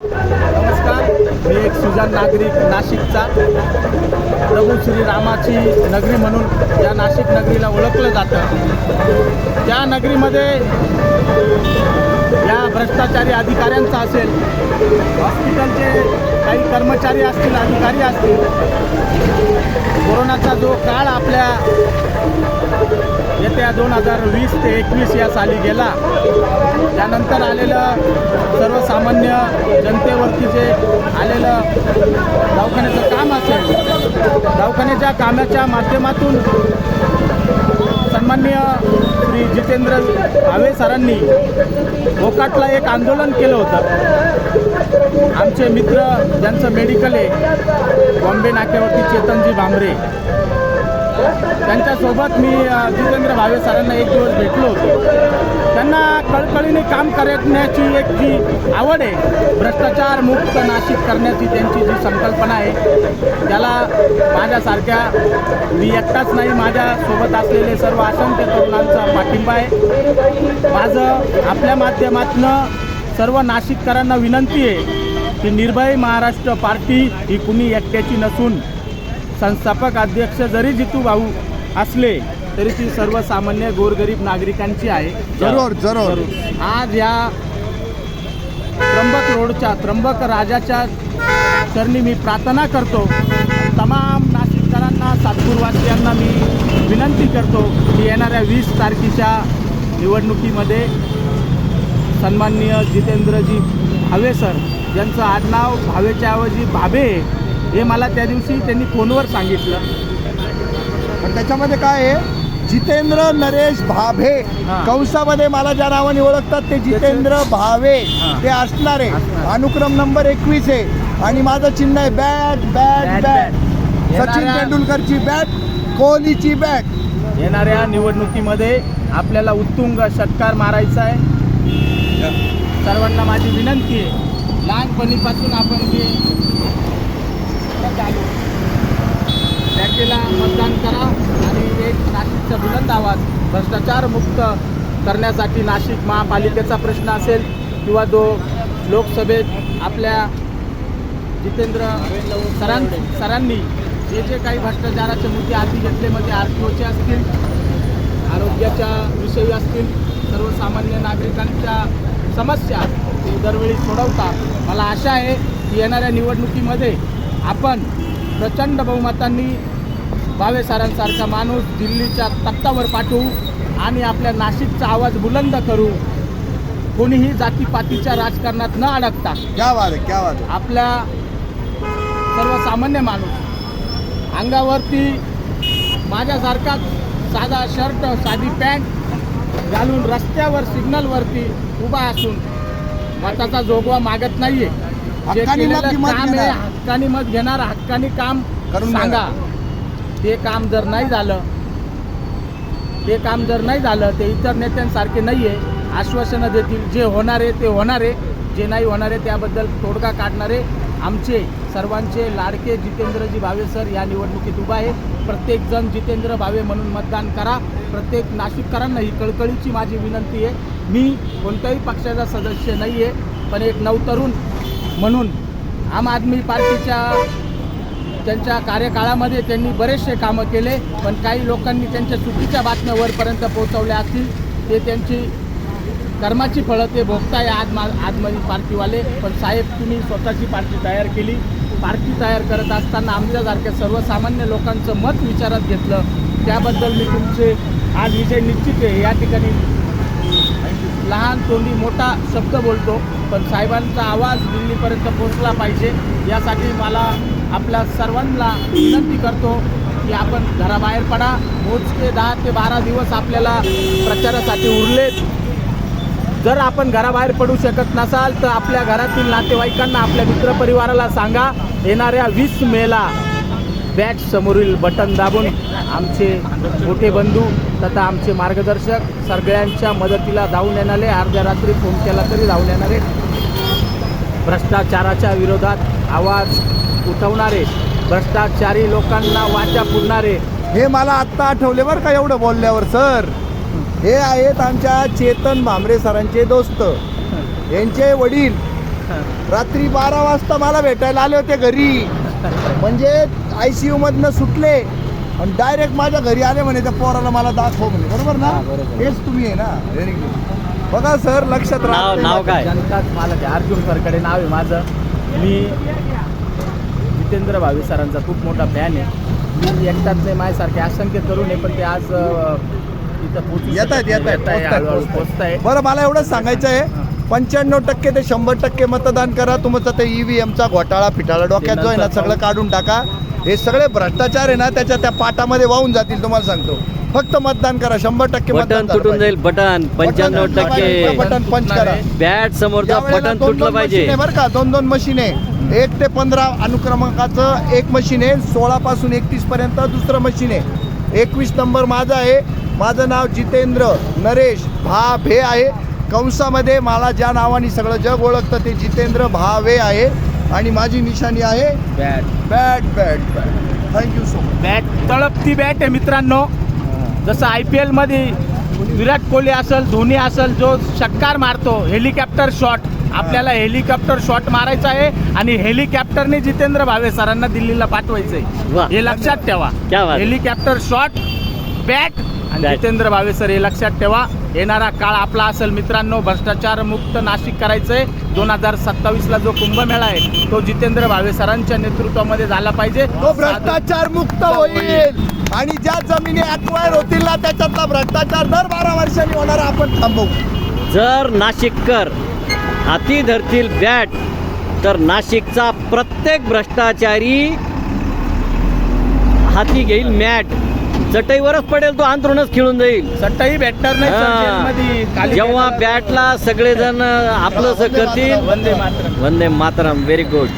नमस्कार मी एक सुजान नागरिक नाशिकचा. प्रभू श्रीरामाची नगरी म्हणून या नाशिक नगरीला ओळखलं जातं. त्या नगरीमध्ये या भ्रष्टाचारी अधिकाऱ्यांचा असेल हॉस्पिटलचे काही कर्मचारी असतील अधिकारी असतील कोरोनाचा जो काळ आपल्या येत्या दोन हजार वीस ते एकवीस या साली गेला त्यानंतर आलेलं सर्वसामान्य जनतेवरती जे आलेलं दवाखान्याचं काम असेल दवाखान्याच्या कामाच्या माध्यमातून सन्माननीय श्री जितेंद्र भावे सरांनी गोकाटला एक आंदोलन केलं होतं. आमचे मित्र ज्यांचं मेडिकल आहे बॉम्बे नाक्यावरती चेतनजी भांबरे त्यांच्यासोबत मी जितेंद्र भावे सरांना एक दिवस भेटलो होतो. त्यांना कळकळीने काम करण्याची एक जी आवड आहे भ्रष्टाचार मुक्त नाशिक करण्याची त्यांची जी संकल्पना आहे त्याला माझ्यासारख्या मी एकटाच नाही माझ्यासोबत असलेले सर्व असंख्य तरुणांचा पाठिंबा आहे. माझं आपल्या माध्यमातनं सर्व नाशिककरांना विनंती आहे की निर्भय महाराष्ट्र पार्टी ही कुणी एकट्याची नसून संस्थापक अध्यक्ष जरी जितू भाऊ असले तरी ती सर्वसामान्य गोरगरीब नागरिकांची आहे. जरूर जरूर. आज या त्र्यंबक रोडच्या त्र्यंबक राजाच्या चरणी मी प्रार्थना करतो. तमाम नाशिककरांना सातपूरवासियांना मी विनंती करतो की येणाऱ्या वीस तारखेच्या निवडणुकीमध्ये सन्माननीय जितेंद्रजी भावे सर ज्यांचं आडनाव भावेच्या ऐवजी हे मला त्या दिवशी त्यांनी फोनवर सांगितलं. पण त्याच्यामध्ये काय आहे? जितेंद्र नरेश भाभे. हा. कंसामध्ये मला ज्या नावाने ओळखतात ते जितेंद्र भावे. हा. ते असणार आहे. असणार. अनुक्रम नंबर एकवीस आहे. आणि माझं चिन्ह आहे बॅट बॅट बॅट. सचिन येणाऱ्या- तेंडुलकरची बॅट कोहलीची बॅट. येणाऱ्या निवडणुकीमध्ये आपल्याला उत्तुंग षटकार मारायचा आहे. सर्वांना माझी विनंती आहे. लहानपणीपासून आपण जे चालू बँकेला मतदान करा आणि एक नाशिकचा बुलंद आवाज. भ्रष्टाचार मुक्त करण्यासाठी नाशिक महापालिकेचा प्रश्न असेल किंवा जो लोकसभेत आपल्या जितेंद्र सरां सरांनी जे जे काही भ्रष्टाचाराचे मुद्दे आधी घेतले म्हणजे आर टी ओचे असतील आरोग्याच्या विषयी असतील सर्वसामान्य नागरिकांच्या समस्या ते दरवेळी सोडवतात मला आशा आहे की येणाऱ्या निवडणुकीमध्ये आपण प्रचंड बहुमतांनी भावे सरांसारखा माणूस दिल्लीच्या तख्तावर पाठवू आणि आपल्या नाशिकचा आवाज बुलंद करू. कोणीही जातीपातीच्या राजकारणात न अडकता. क्या वाद क्या वाद आपल्या सर्वसामान्य माणूस अंगावरती माझ्यासारखाच साधा शर्ट साधी पॅन्ट घालून रस्त्यावर सिग्नलवरती उभा असून मताचा जोगवा मागत नाहीये. जे हक्कानी मत केलेलं मत काम आहे घेणार. हक्कानी मत घेणार हक्कानी काम करून सांगा. ते काम जर नाही झालं ते काम जर नाही झालं ते इतर नेत्यांसारखे नाही आहे आश्वासनं देतील. जे होणार आहे ते होणार आहे. जे नाही होणार आहे त्याबद्दल तोडगा काढणारे आमचे सर्वांचे लाडके जितेंद्रजी भावे सर या निवडणुकीत उभा आहे. प्रत्येकजण जितेंद्र भावे म्हणून मतदान करा. प्रत्येक नाशिककरांना ही कळकळीची माझी विनंती आहे. मी कोणत्याही पक्षाचा सदस्य नाही आहे पण एक नवतरुण म्हणून आम आदमी पार्टीच्या त्यांच्या कार्यकाळामध्ये त्यांनी बरेचसे कामं केले पण काही लोकांनी त्यांच्या चुकीच्या बातम्या वरपर्यंत पोहोचवल्या असतील ते त्यांची कर्माची फळं ते भोगताय आज मा आदमनी पार्टीवाले. पण साहेब तुम्ही स्वतःची पार्टी तयार केली. पार्टी तयार करत असताना आमच्यासारख्या सर्वसामान्य लोकांचं मत विचारात घेतलं. त्याबद्दल मी तुमचे आज विजय निश्चित आहे. या ठिकाणी तोंडी मोठा शब्द बोलतो पण साहेबांचा आवाज दिल्लीपर्यंत पोहोचला पाहिजे. यासाठी मला आपल्या सर्वांना विनंती करतो की आपण घराबाहेर पडा. मोजके दहा ते बारा दिवस आपल्याला प्रचारासाठी उरलेत. जर आपण घराबाहेर पडू शकत नसाल तर आपल्या घरातील नातेवाईकांना आपल्या मित्रपरिवाराला सांगा. येणाऱ्या वीस मेला बॅच समोरील बटन दाबून आमचे मोठे बंधू तथा आमचे मार्गदर्शक सगळ्यांच्या मदतीला धावून येणारे अर्ध्या रात्री फोन केला तरी धावून येणारे. भ्रष्टाचाराच्या विरोधात आवाज उठवणारे भ्रष्टाचारी लोकांना वाचा पुरणारे. हे मला आत्ता आठवले बरं का एवढं बोलल्यावर सर. हे आहेत आमच्या चेतन भांबरे सरांचे दोस्त. यांचे वडील. रात्री बारा वाजता मला भेटायला आले होते घरी. म्हणजे आय सी मधनं सुटले आणि डायरेक्ट माझ्या घरी आले म्हणे त्या पोराला मला दाखव म्हणे. बरोबर ना? बरोबर. हेच तुम्ही आहे ना? व्हेरी गुड बघा सर लक्षात नाव राहत नाव काय? जनताच आहे. अर्जुन सरकडे नाव आहे माझं. मी जितेंद्र भावी सरांचा खूप मोठा फॅन आहे. मी एकटाच नाही माझ्यासारखे असंख्य तरुण आहे पण ते आज इथं पोहोचू येत आहेत येत. आहेत येत आहे, हळूहळू पोहोचत आहे बरं मला एवढंच सांगायचं आहे. पंच्याण्णव टक्के ते शंभर टक्के मतदान करा. तुमचं ते ईव्हीएमचा घोटाळा फिटाळा डोक्यात जो आहे ना सगळं काढून टाका. हे सगळे भ्रष्टाचार आहे ना त्याच्या त्या पाटामध्ये वाहून जातील तुम्हाला सांगतो. फक्त मतदान करा शंभर टक्के बटन तुटून. जाईल बटन पंच्याण्णव टक्के. बटन पंच करा. बॅट समोरचा यावेळेला बटन तुटलं पाहिजे. बरं का दोन दोन मशीन आहे. एक ते पंधरा अनुक्रमांकाचं एक मशीन आहे सोळा पासून एकतीस पर्यंत दुसरं मशीन आहे. एकवीस नंबर माझा आहे. माझं नाव जितेंद्र नरेश भा भे आहे. कंसामध्ये मला ज्या नावाने सगळं जग ओळखतं ते जितेंद्र भावे आहे. आणि माझी निशाणी आहे bat. Bat bat bat. Thank you so much bat तळपती bat आहे मित्रांनो. जसं आय पी एलमध्ये विराट कोहली असेल धोनी असेल जो षटकार मारतो हेलिकॉप्टर शॉट आपल्याला हेलिकॉप्टर शॉट मारायचा आहे आणि हेलिकॉप्टरने जितेंद्र भावे सरांना दिल्लीला पाठवायचंय. हे लक्षात ठेवा. क्या बात. हेलिकॉप्टर शॉट बॅट आणि. जितेंद्र भावे सर हे लक्षात ठेवा. येणारा काळ आपला असेल. मित्रांनो भ्रष्टाचार मुक्त नाशिक करायचंय. दोन हजार सत्तावीसला जो कुंभमेळा आहे तो जितेंद्र भावे सरांच्या नेतृत्वामध्ये झाला पाहिजे. तो भ्रष्टाचार मुक्त होईल. आणि ज्या जमिनी अक्वायर होतील ना त्याच्यातला भ्रष्टाचार दर बारा वर्षांनी होणार आपण थांबवू. जर नाशिककर हाती धरतील बॅट तर नाशिकचा प्रत्येक भ्रष्टाचारी हाती घेईल मॅट. चटईवरच पडेल तो अंतरूनच खिळून जाईल. सट्टाही भेटणार नाही हा. खाली जेव्हा बॅटला सगळेजण आपलं करतील. वंदे मातरम. वंदे मातरम. Very good